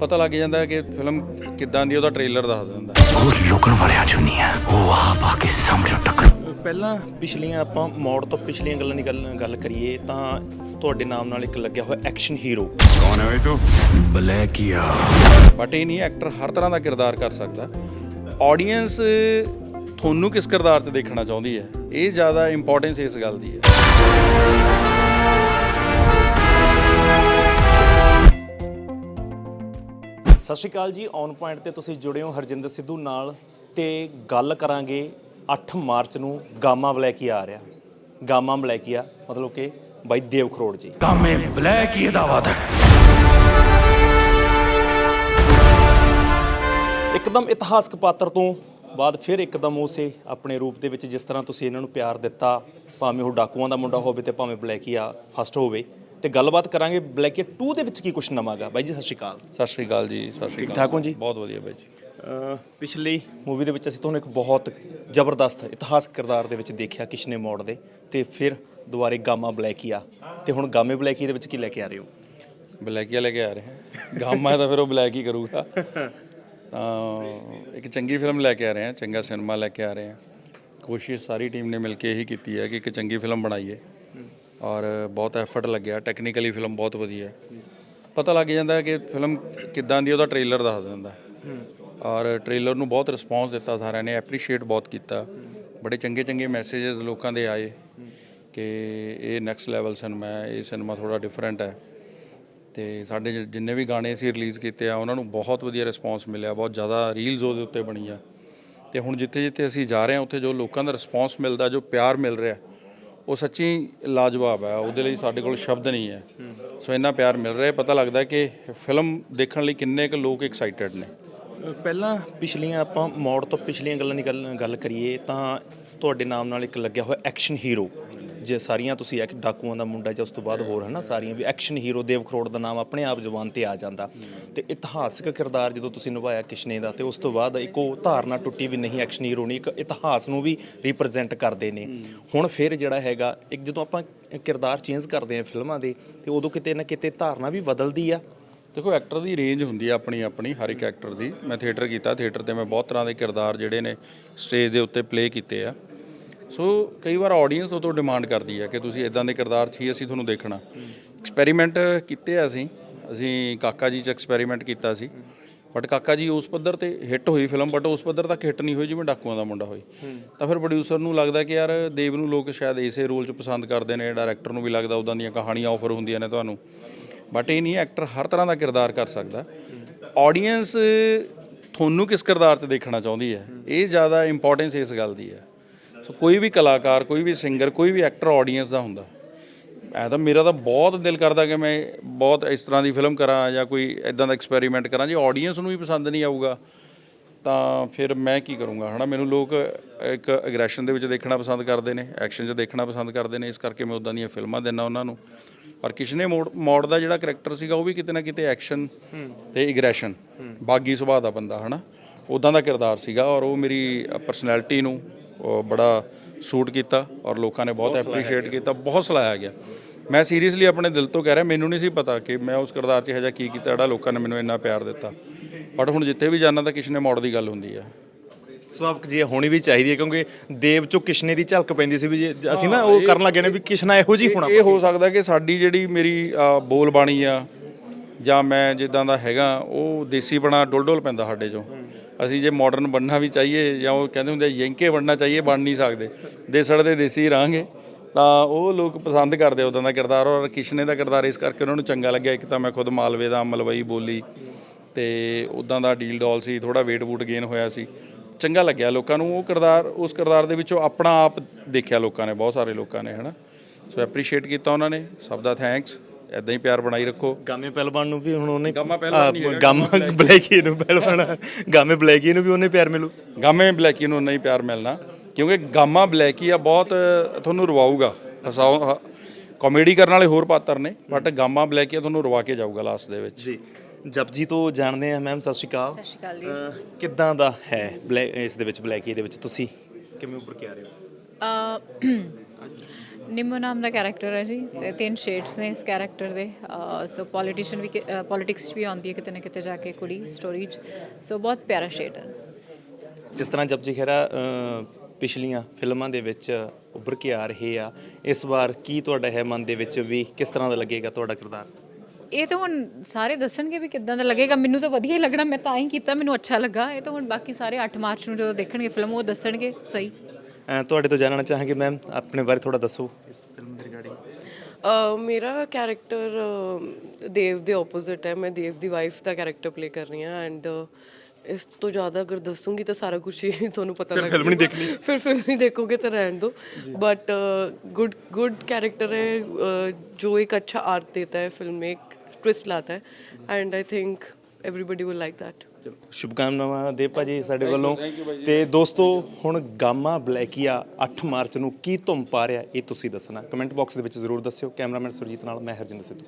ਪਤਾ ਲੱਗ ਜਾਂਦਾ ਹੈ ਕਿ ਫਿਲਮ ਕਿੱਦਾਂ ਦੀ ਉਹਦਾ ਟ੍ਰੇਲਰ ਦੱਸ ਦਿੰਦਾ ਉਹ ਲੁਕਣ ਵਾਲਿਆਂ ਚੋਂ ਨਹੀਂ ਹੈ। ਉਹ ਆਪ ਆ ਕੇ ਸਾਹਮਣੇ ਟੱਕਰ। ਪਹਿਲਾਂ ਪਿਛਲੀਆਂ ਆਪਾਂ ਮੋੜ ਤੋਂ ਪਿਛਲੀਆਂ ਗੱਲਾਂ ਦੀ ਗੱਲ ਗੱਲ ਕਰੀਏ ਤਾਂ ਤੁਹਾਡੇ ਨਾਮ ਨਾਲ ਇੱਕ ਲੱਗਿਆ ਹੋਇਆ ਐਕਸ਼ਨ ਹੀਰੋ। ਕੌਣ ਹੈ ਤੂੰ ਬਲੈਕੀਆ ਬਟ ਇਹ ਨਹੀਂ ਐਕਟਰ ਹਰ ਤਰ੍ਹਾਂ ਦਾ ਕਿਰਦਾਰ ਕਰ ਸਕਦਾ ਆਡੀਅנס ਤੁਹਾਨੂੰ ਕਿਸ ਕਿਰਦਾਰ 'ਚ ਦੇਖਣਾ ਚਾਹੁੰਦੀ ਹੈ? ਇਹ ਜ਼ਿਆਦਾ ਇੰਪੋਰਟੈਂਸ ਇਸ ਗੱਲ ਦੀ ਹੈ। ਸਤਿ ਸ਼੍ਰੀ ਅਕਾਲ ਜੀ। ਔਨ ਪੁਆਇੰਟ ਤੇ ਤੁਸੀਂ ਜੁੜੇ ਹੋ ਹਰਜਿੰਦਰ ਸਿੱਧੂ ਨਾਲ ਤੇ ਗੱਲ ਕਰਾਂਗੇ 8 ਮਾਰਚ ਨੂੰ ਗਾਮਾ ਬਲੈਕੀ ਆ ਰਿਹਾ। ਗਾਮਾ ਬਲੈਕੀਆ ਮਤਲਬ ਕਿ ਬਾਈ ਦੇਵ ਖਰੋੜ ਜੀ। ਕਾਮੇ ਬਲੈਕੀਆ ਦਾ ਵਾਦਾ ਇੱਕਦਮ ਇਤਿਹਾਸਕ ਪਾਤਰ ਤੋਂ ਬਾਅਦ ਫਿਰ ਇੱਕਦਮ ਉਸੇ ਆਪਣੇ ਰੂਪ ਦੇ ਵਿੱਚ ਜਿਸ ਤਰ੍ਹਾਂ ਤੁਸੀਂ ਇਹਨਾਂ ਨੂੰ ਪਿਆਰ ਦਿੱਤਾ ਭਾਵੇਂ ਉਹ ਡਾਕੂਆਂ ਦਾ ਮੁੰਡਾ ਹੋਵੇ ਤੇ ਭਾਵੇਂ ਬਲੈਕੀਆ ਫਸਟ ਹੋਵੇ। ਤੇ ਗੱਲਬਾਤ ਕਰਾਂਗੇ ਬਲੈਕੀਆ 2 ਦੇ ਵਿੱਚ ਕੀ ਕੁਝ ਨਵਾਂ ਗਾ? ਬਾਈ ਜੀ ਸਤਿ ਸ਼੍ਰੀ ਅਕਾਲ। ਸਤਿ ਸ਼੍ਰੀ ਅਕਾਲ ਜੀ ਸਤਿ ਸ਼੍ਰੀ ਅਕਾਲ। ਠਾਕ ਹੋ ਜੀ? ਬਹੁਤ ਵਧੀਆ ਬਾਈ ਜੀ। ਪਿਛਲੀ ਮੂਵੀ ਦੇ ਵਿੱਚ ਅਸੀਂ ਤੁਹਾਨੂੰ ਇੱਕ ਬਹੁਤ ਜ਼ਬਰਦਸਤ ਇਤਿਹਾਸਕ ਕਿਰਦਾਰ ਦੇ ਵਿੱਚ ਦੇਖਿਆ ਕਿਸ਼ਨੇ ਮੋੜ ਦੇ ਤੇ ਫਿਰ ਦੁਬਾਰੇ ਗਾਮਾ ਬਲੈਕੀਆ। ਤੇ ਹੁਣ ਗਾਮੇ ਬਲੈਕੀ ਦੇ ਵਿੱਚ ਕੀ ਲੈ ਕੇ ਆ ਰਹੇ ਹੋ? ਬਲੈਕੀਆ ਲੈ ਕੇ ਆ ਰਹੇ ਹਾਂ। ਗਾਮਾ ਤਾਂ ਫਿਰ ਉਹ ਬਲੈਕ ਹੀ ਕਰੂਗਾ। ਤਾਂ ਇੱਕ ਚੰਗੀ ਫਿਲਮ ਲੈ ਕੇ ਆ ਰਹੇ ਹਾਂ ਚੰਗਾ ਸਿਨੇਮਾ ਲੈ ਕੇ ਆ ਰਹੇ ਹਾਂ। ਕੋਸ਼ਿਸ਼ ਸਾਰੀ ਟੀਮ ਨੇ ਮਿਲ ਕੇ ਇਹੀ ਕੀਤੀ ਹੈ ਕਿ ਇੱਕ ਚੰਗੀ ਫਿਲਮ ਬਣਾਈਏ। ਔਰ ਬਹੁਤ ਐਫਰਟ ਲੱਗਿਆ। ਟੈਕਨੀਕਲੀ ਫਿਲਮ ਬਹੁਤ ਵਧੀਆ ਪਤਾ ਲੱਗ ਜਾਂਦਾ ਕਿ ਫਿਲਮ ਕਿੱਦਾਂ ਦੀ ਉਹਦਾ ਟ੍ਰੇਲਰ ਦੱਸ ਦਿੰਦਾ ਔਰ ਟ੍ਰੇਲਰ ਨੂੰ ਬਹੁਤ ਰਿਸਪੌਂਸ ਦਿੱਤਾ ਸਾਰਿਆਂ ਨੇ ਐਪਰੀਸ਼ੀਏਟ ਬਹੁਤ ਕੀਤਾ। ਬੜੇ ਚੰਗੇ ਚੰਗੇ ਮੈਸੇजेस ਲੋਕਾਂ ਦੇ ਆਏ ਕਿ ਇਹ ਨੈਕਸਟ ਲੈਵਲ ਸਿਨੇਮਾ ਹੈ, ਇਹ ਸਿਨੇਮਾ ਥੋੜਾ ਡਿਫਰੈਂਟ ਹੈ। ਤੇ ਸਾਡੇ ਜਿ- ਜਿੰਨੇ ਵੀ ਗਾਣੇ ਅਸੀਂ ਰਿਲੀਜ਼ ਕੀਤੇ ਆ, ਉਹਨਾਂ ਨੂੰ ਬਹੁਤ ਵਧੀਆ ਰਿਸਪੌਂਸ ਮਿਲਿਆ। ਬਹੁਤ ਜ਼ਿਆਦਾ ਰੀਲਸ ਉਹਦੇ ਉੱਤੇ ਬਣੀ ਆ ਤੇ ਹੁਣ ਜਿੱਥੇ ਜਿੱਥੇ ਅਸੀਂ ਜਾ ਰਹੇ ਹਾਂ, ਉੱਥੇ ਜੋ ਲੋਕਾਂ ਦਾ ਰਿਸਪੌਂਸ ਮਿਲਦਾ, ਜੋ ਪਿਆਰ ਮਿਲ ਰਿਹਾ ਉਹ ਸੱਚੀ ਲਾਜਵਾਬ ਹੈ, ਉਹਦੇ ਲਈ ਸਾਡੇ ਕੋਲ ਸ਼ਬਦ ਨਹੀਂ ਹੈ। ਸੋ ਇੰਨਾ ਪਿਆਰ ਮਿਲ ਰਿਹਾ, ਪਤਾ ਲੱਗਦਾ ਕਿ ਫਿਲਮ ਦੇਖਣ ਲਈ ਕਿੰਨੇ ਕੁ ਲੋਕ ਐਕਸਾਈਟਡ ਨੇ। ਪਹਿਲਾਂ ਪਿਛਲੀਆਂ ਆਪਾਂ ਮੌੜ ਤੋਂ ਪਿਛਲੀਆਂ ਗੱਲਾਂ ਦੀ ਗੱਲ ਗੱਲ ਕਰੀਏ ਤਾਂ ਤੁਹਾਡੇ ਨਾਮ ਨਾਲ ਇੱਕ ਲੱਗਿਆ ਹੋਇਆ ਐਕਸ਼ਨ ਹੀਰੋ। ਜੇ ਸਾਰੀਆਂ ਤੁਸੀਂ ਇੱਕ ਡਾਕੂਆਂ ਦਾ ਮੁੰਡਾ ਜਾਂ ਉਸ ਤੋਂ ਬਾਅਦ ਹੋਰ ਹਨਾ, ਸਾਰੀਆਂ ਵੀ ਐਕਸ਼ਨ ਹੀਰੋ ਦੇਵ ਖਰੋੜ ਦਾ ਨਾਮ ਆਪਣੇ ਆਪ ਜ਼ੁਬਾਨ ਤੇ ਆ ਜਾਂਦਾ। ਤੇ ਇਤਿਹਾਸਕ ਕਿਰਦਾਰ ਜਦੋਂ ਤੁਸੀਂ ਨਿਭਾਇਆ ਕਿਸ਼ਨੇ ਦਾ, ਤੇ ਉਸ ਤੋਂ ਬਾਅਦ ਇੱਕ ਉਹ ਧਾਰਨਾ ਟੁੱਟੀ ਵੀ ਨਹੀਂ ਐਕਸ਼ਨ ਹੀਰੋ ਨਹੀਂ, ਇੱਕ ਇਤਿਹਾਸ ਨੂੰ ਵੀ ਰਿਪਰੈਜ਼ੈਂਟ ਕਰਦੇ ਨੇ। ਹੁਣ ਫਿਰ ਜਿਹੜਾ ਹੈਗਾ, ਇੱਕ ਜਦੋਂ ਆਪਾਂ ਕਿਰਦਾਰ ਚੇਂਜ ਕਰਦੇ ਆ ਫਿਲਮਾਂ ਦੇ, ਤੇ ਉਦੋਂ ਕਿਤੇ ਨਾ ਕਿਤੇ ਧਾਰਨਾ ਵੀ ਬਦਲਦੀ ਆ। ਦੇਖੋ ਐਕਟਰ ਦੀ ਰੇਂਜ ਹੁੰਦੀ ਆ ਆਪਣੀ ਆਪਣੀ, ਹਰ ਇੱਕ ਐਕਟਰ ਦੀ। ਮੈਂ ਥੀਏਟਰ ਕੀਤਾ ਥੀਏਟਰ ਤੇ ਮੈਂ ਬਹੁਤ ਤਰ੍ਹਾਂ ਦੇ ਕਿਰਦਾਰ ਜਿਹੜੇ ਨੇ ਸਟੇਜ ਦੇ ਉੱਤੇ ਪਲੇ ਕੀਤੇ ਆ। ਸੋ ਕਈ ਵਾਰ ਆਡੀਅנס ਉਹ ਤੋਂ ਡਿਮਾਂਡ ਕਰਦੀ ਹੈ ਕਿ ਤੁਸੀਂ ਇਦਾਂ ਦੇ ਕਿਰਦਾਰ 'ਚ ਹੀ ਅਸੀਂ ਤੁਹਾਨੂੰ ਦੇਖਣਾ। ਐਕਸਪੈਰੀਮੈਂਟ ਕੀਤੇ ਆ ਅਸੀਂ। ਅਸੀਂ ਕਾਕਾ ਜੀ 'ਚ ਐਕਸਪੈਰੀਮੈਂਟ ਕੀਤਾ ਸੀ। ਬਟ ਕਾਕਾ ਜੀ ਉਸ ਪੱਧਰ ਤੇ ਹਿੱਟ ਹੋਈ ਫਿਲਮ ਬਟ ਉਸ ਪੱਧਰ ਤੱਕ ਹਿੱਟ ਨਹੀਂ ਹੋਈ ਜਿਵੇਂ ਡਾਕੂਆਂ ਦਾ ਮੁੰਡਾ ਹੋਈ। ਤਾਂ ਫਿਰ ਪ੍ਰੋਡਿਊਸਰ ਨੂੰ ਲੱਗਦਾ ਕਿ ਯਾਰ ਦੇਵ ਨੂੰ ਲੋਕ ਸ਼ਾਇਦ ਇਸੇ ਰੋਲ 'ਚ ਪਸੰਦ ਕਰਦੇ ਨੇ ਡਾਇਰੈਕਟਰ ਨੂੰ ਵੀ ਲੱਗਦਾ ਉਦਾਂ ਦੀਆਂ ਕਹਾਣੀਆਂ ਆਫਰ ਹੁੰਦੀਆਂ ਨੇ ਤੁਹਾਨੂੰ। ਬਟ ਇਹ ਨਹੀਂ ਐਕਟਰ ਹਰ ਤਰ੍ਹਾਂ ਦਾ ਕਿਰਦਾਰ ਕਰ ਸਕਦਾ। ਆਡੀਅנס ਤੁਹਾਨੂੰ ਕਿਸ ਕਿਰਦਾਰ 'ਚ ਦੇਖਣਾ ਚਾਹੁੰਦੀ ਹੈ? ਇਹ ਜ਼ਿਆਦਾ ਇੰਪੋਰਟੈਂਸ ਇਸ ਗੱਲ ਦੀ ਹੈ। ਸੋ ਕੋਈ ਵੀ ਕਲਾਕਾਰ, ਕੋਈ ਵੀ ਸਿੰਗਰ ਕੋਈ ਵੀ ਐਕਟਰ ਆਡੀਅנס ਦਾ ਹੁੰਦਾ। ਐ ਤਾਂ ਮੇਰਾ ਤਾਂ ਬਹੁਤ ਦਿਲ ਕਰਦਾ ਕਿ ਮੈਂ ਬਹੁਤ ਇਸ ਤਰ੍ਹਾਂ ਦੀ ਫਿਲਮ ਕਰਾਂ ਜਾਂ ਕੋਈ ਇਦਾਂ ਦਾ ਐਕਸਪੈਰੀਮੈਂਟ ਕਰਾਂ, ਜੇ ਆਡੀਅנס ਨੂੰ ਵੀ ਪਸੰਦ ਨਹੀਂ ਆਊਗਾ, ਤਾਂ ਫਿਰ ਮੈਂ ਕੀ ਕਰੂੰਗਾ, ਹਨਾ? ਮੈਨੂੰ ਲੋਕ ਇੱਕ ਐਗਰੈਸ਼ਨ ਦੇ ਵਿੱਚ ਦੇਖਣਾ ਪਸੰਦ ਕਰਦੇ ਨੇ ਐਕਸ਼ਨ 'ਚ ਦੇਖਣਾ ਪਸੰਦ ਕਰਦੇ ਨੇ, ਇਸ ਕਰਕੇ ਮੈਂ ਉਦਾਂ ਦੀਆਂ ਫਿਲਮਾਂ ਦਿੰਦਾ ਉਹਨਾਂ ਨੂੰ। ਪਰ ਕਿਸ਼ਨੇ ਮੋੜ ਮੋੜ ਦਾ ਜਿਹੜਾ ਕੈਰੈਕਟਰ ਸੀਗਾ, ਉਹ ਵੀ ਕਿਤੇ ਨਾ ਕਿਤੇ ਐਕਸ਼ਨ ਤੇ ਐਗਰੈਸ਼ਨ ਬਾਗੀ ਸੁਭਾਅ ਦਾ ਬੰਦਾ, ਹਨਾ? ਉਦਾਂ ਦਾ ਕਿਰਦਾਰ ਸੀਗਾ ਔਰ ਉਹ ਮੇਰੀ ਪਰਸਨੈਲਿਟੀ ਨੂੰ ਬੜਾ ਸੂਟ ਕੀਤਾ ਔਰ ਲੋਕਾਂ ਨੇ ਬਹੁਤ ਐਪਰੀਸ਼ੀਏਟ ਕੀਤਾ। ਬਹੁਤ ਸਲਾਇਆ ਗਿਆ ਮੈਂ ਸੀਰੀਅਸਲੀ ਆਪਣੇ ਦਿਲ ਤੋਂ ਕਹਿ ਰਿਹਾ ਮੈਨੂੰ ਨਹੀਂ ਸੀ ਪਤਾ ਕਿ ਮੈਂ ਉਸ ਕਿਰਦਾਰ 'ਚ ਇਹੋ ਜਿਹਾ ਕੀ ਕੀਤਾ ਜਿਹੜਾ ਲੋਕਾਂ ਨੇ ਮੈਨੂੰ ਇੰਨਾ ਪਿਆਰ ਦਿੱਤਾ। ਬਟ ਹੁਣ ਜਿੱਥੇ ਵੀ ਜਾਣਾ ਤਾਂ ਕਿਸ਼ਨੇ ਮੋੜ ਦੀ ਗੱਲ ਹੁੰਦੀ ਆ। ਸੁਭਾਵਕ ਜੀ ਹੋਣੀ ਵੀ ਚਾਹੀਦੀ ਹੈ ਕਿਉਂਕਿ ਦੇਵ ਚੋਂ ਕਿਸ਼ਨੇ ਦੀ ਝਲਕ ਪੈਂਦੀ ਸੀ ਵੀ ਜੇ ਅਸੀਂ ਨਾ ਉਹ ਕਰਨ ਲੱਗੇ ਨੇ ਵੀ ਕਿਸ਼ਨਾ ਇਹੋ ਜੀ ਹੋਣਾ ਇਹ ਹੋ ਸਕਦਾ ਕਿ ਸਾਡੀ ਜਿਹੜੀ ਮੇਰੀ ਬੋਲ ਬਾਣੀ ਆ ਜਾਂ ਮੈਂ ਜਿੱਦਾਂ ਦਾ ਹੈਗਾ ਉਹ ਦੇਸੀ ਬਣਾ ਡੁੱਲ ਡੁੱਲ ਪੈਂਦਾ ਸਾਡੇ ਚੋਂ। ਅਸੀਂ ਜੇ ਮਾਡਰਨ ਬਣਨਾ ਵੀ ਚਾਹੀਏ ਜਾਂ ਉਹ ਕਹਿੰਦੇ ਹੁੰਦੇ ਆ, ਯੰਕੇ ਬਣਨਾ ਚਾਹੀਏ ਬਣ ਨਹੀਂ ਸਕਦੇ। ਦੇਸੜ ਦੇ ਦੇਸੀ ਰਹਾਂਗੇ ਤਾਂ ਉਹ ਲੋਕ ਪਸੰਦ ਕਰਦੇ ਉਦਾਂ ਦਾ ਕਿਰਦਾਰ। ਔਰ ਕਿਸ਼ਨੇ ਦਾ ਕਿਰਦਾਰ ਇਸ ਕਰਕੇ ਉਹਨਾਂ ਨੂੰ ਚੰਗਾ ਲੱਗਿਆ। ਇੱਕ ਤਾਂ ਮੈਂ ਖੁਦ ਮਾਲਵੇ ਦਾ ਮਲਵਈ ਬੋਲੀ ਤੇ ਉਦਾਂ ਦਾ ਡੀਲ ਡੋਲ ਸੀ ਥੋੜਾ weight ਵੂਟ ਗੇਨ ਹੋਇਆ ਸੀ। ਚੰਗਾ ਲੱਗਿਆ ਲੋਕਾਂ ਨੂੰ। ਉਹ ਕਿਰਦਾਰ ਉਸ ਕਿਰਦਾਰ ਦੇ ਵਿੱਚੋਂ ਆਪਣਾ ਆਪ ਦੇਖਿਆ ਲੋਕਾਂ ਨੇ ਬਹੁਤ ਸਾਰੇ ਲੋਕਾਂ ਨੇ ਹਨਾ। ਸੋ ਐਪਰੀਸ਼ੀਏਟ ਕੀਤਾ ਉਹਨਾਂ ਨੇ। ਸਭ ਦਾ ਥੈਂਕਸ ਐਦਾਂ ਹੀ ਪਿਆਰ ਬਣਾਈ ਰੱਖੋ। ਗਾਮੇ ਪਹਿਲਵਾਨ ਨੂੰ ਵੀ ਹੁਣ ਉਹਨੇ ਗਾਮਾ ਪਹਿਲਵਾਨ ਨਹੀਂ ਹੈਗਾ, ਗਾਮਾ ਬਲੈਕੀ ਨੂੰ ਪਹਿਲਵਾਨ ਗਾਮੇ ਬਲੈਕੀ ਨੂੰ ਵੀ ਉਹਨੇ ਪਿਆਰ ਮਿਲੂ। ਗਾਮੇ ਬਲੈਕੀ ਨੂੰ ਨਹੀਂ ਪਿਆਰ ਮਿਲਣਾ ਕਿਉਂਕਿ ਗਾਮਾ ਬਲੈਕੀ ਆ ਬਹੁਤ ਤੁਹਾਨੂੰ ਰਵਾਊਗਾ। ਹਸਾਓ ਕਾਮੇਡੀ ਕਰਨ ਵਾਲੇ ਹੋਰ ਪਾਤਰ ਨੇ ਬਟ ਗਾਮਾ ਬਲੈਕੀ ਆ ਤੁਹਾਨੂੰ ਰਵਾ ਕੇ ਜਾਊਗਾ ਲਾਸਟ ਦੇ ਵਿੱਚ। ਜੀ। ਜਪਜੀ ਤੋਂ ਜਾਣਦੇ ਆ ਮੈਮ ਸਤਿ ਸ਼੍ਰੀ ਅਕਾਲ। ਸਤਿ ਸ਼੍ਰੀ ਅਕਾਲ ਜੀ। ਕਿੱਦਾਂ ਦਾ ਹੈ ਬਲੈ- ਇਸ ਦੇ ਵਿੱਚ ਬਲੈਕੀ ਦੇ ਵਿੱਚ? ਤੁਸੀਂ ਕਿਵੇਂ ਉੱਪਰ ਕੇ ਆ ਰਹੇ ਹੋ? ਅਹ ਨਿੰਮੋ ਨਾਮ ਦਾ ਕੈਰੈਕਟਰ ਹੈ ਜੀ ਤੇ ਤਿੰਨ ਸ਼ੇਡਸ ਨੇ ਇਸ ਕੈਰੈਕਟਰ ਦੇ। ਸੋ ਪੋਲੀਟੀਸ਼ੀਅਨ ਵੀ ਪੋਲਿਟਿਕਸ ਵੀ ਆਉਂਦੀ ਹੈ ਕਿਤੇ ਨਾ ਕਿਤੇ ਜਾ ਕੇ ਕੁੜੀ ਸਟੋਰੀ 'ਚ। ਸੋ ਬਹੁਤ ਪਿਆਰਾ ਸ਼ੇਡ ਹੈ। ਜਿਸ ਤਰ੍ਹਾਂ ਜਪਜੀ ਖਹਿਰਾ ਪਿਛਲੀਆਂ ਫਿਲਮਾਂ ਦੇ ਵਿੱਚ ਉੱਭਰ ਕੇ ਆ ਰਹੇ ਆ ਇਸ ਵਾਰ ਕੀ ਤੁਹਾਡਾ ਹੈ ਮਨ ਦੇ ਵਿੱਚ ਵੀ ਕਿਸ ਤਰ੍ਹਾਂ ਦਾ ਲੱਗੇਗਾ ਤੁਹਾਡਾ ਕਿਰਦਾਰ? ਇਹ ਤਾਂ ਹੁਣ ਸਾਰੇ ਦੱਸਣਗੇ ਵੀ ਕਿੱਦਾਂ ਦਾ ਲੱਗੇਗਾ ਮੈਨੂੰ ਤਾਂ ਵਧੀਆ ਹੀ ਲੱਗਣਾ ਮੈਂ ਤਾਂ ਹੀ ਕੀਤਾ ਮੈਨੂੰ ਅੱਛਾ ਲੱਗਾ। ਇਹ ਤਾਂ ਹੁਣ ਬਾਕੀ ਸਾਰੇ 8 ਮਾਰਚ ਨੂੰ ਜਦੋਂ ਦੇਖਣਗੇ ਫਿਲਮ ਉਹ ਦੱਸਣਗੇ ਸਹੀ। ਤੁਹਾਡੇ ਤੋਂ ਜਾਣਨਾ ਚਾਹਾਂਗੇ ਮੈਮ ਆਪਣੇ ਬਾਰੇ ਥੋੜਾ ਦੱਸੋ ਇਸ ਫਿਲਮ ਦੇ ਰਿਗਾਰਡਿੰਗ ਮੇਰਾ ਕੈਰੈਕਟਰ ਦੇਵ ਦੇ ਆਪੋਜ਼ਿਟ ਹੈ। ਮੈਂ ਦੇਵ ਦੀ ਵਾਈਫ ਦਾ ਕੈਰੈਕਟਰ ਪਲੇ ਕਰ ਰਹੀ ਹਾਂ ਐਂਡ ਇਸ ਤੋਂ ਜ਼ਿਆਦਾ ਅਗਰ ਦੱਸੂਗੀ ਤਾਂ ਸਾਰਾ ਕੁਝ ਹੀ ਤੁਹਾਨੂੰ ਪਤਾ ਲੱਗ ਫਿਰ ਫਿਲਮ ਨਹੀਂ ਦੇਖਣੀ। ਫਿਰ ਫਿਲਮ ਨਹੀਂ ਦੇਖੋਗੇ ਤਾਂ ਰਹਿਣ ਦਿਓ। ਬਟ ਗੁੱਡ ਗੁੱਡ ਕੈਰੈਕਟਰ ਹੈ ਜੋ ਇੱਕ ਅੱਛਾ ਆਰਟ ਦੇਤਾ ਹੈ ਫਿਲਮ ਮੇਂ ਟਵਿਸਟ ਲਾਤਾ ਹੈ। And I think everybody will like that. ਚਲੋ ਸ਼ੁਭਕਾਮਨਾਵਾਂ ਦੇ ਭਾਜੀ ਸਾਡੇ ਵੱਲੋਂ। ਤੇ ਦੋਸਤੋ ਹੁਣ ਗਾਮਾ ਬਲੈਕੀਆ 8 ਮਾਰਚ ਨੂੰ ਕੀ ਧੁੰਮ ਪਾ ਰਿਹਾ ਇਹ ਤੁਸੀਂ ਦੱਸਣਾ। ਕਮੈਂਟ ਬਾਕਸ ਦੇ ਵਿੱਚ ਜ਼ਰੂਰ ਦੱਸਿਓ। ਕੈਮਰਾਮੈਨ ਸੁਰਜੀਤ ਨਾਲ ਮੈਂ ਹਰਜਿੰਦਰ ਸਿੱਧੂ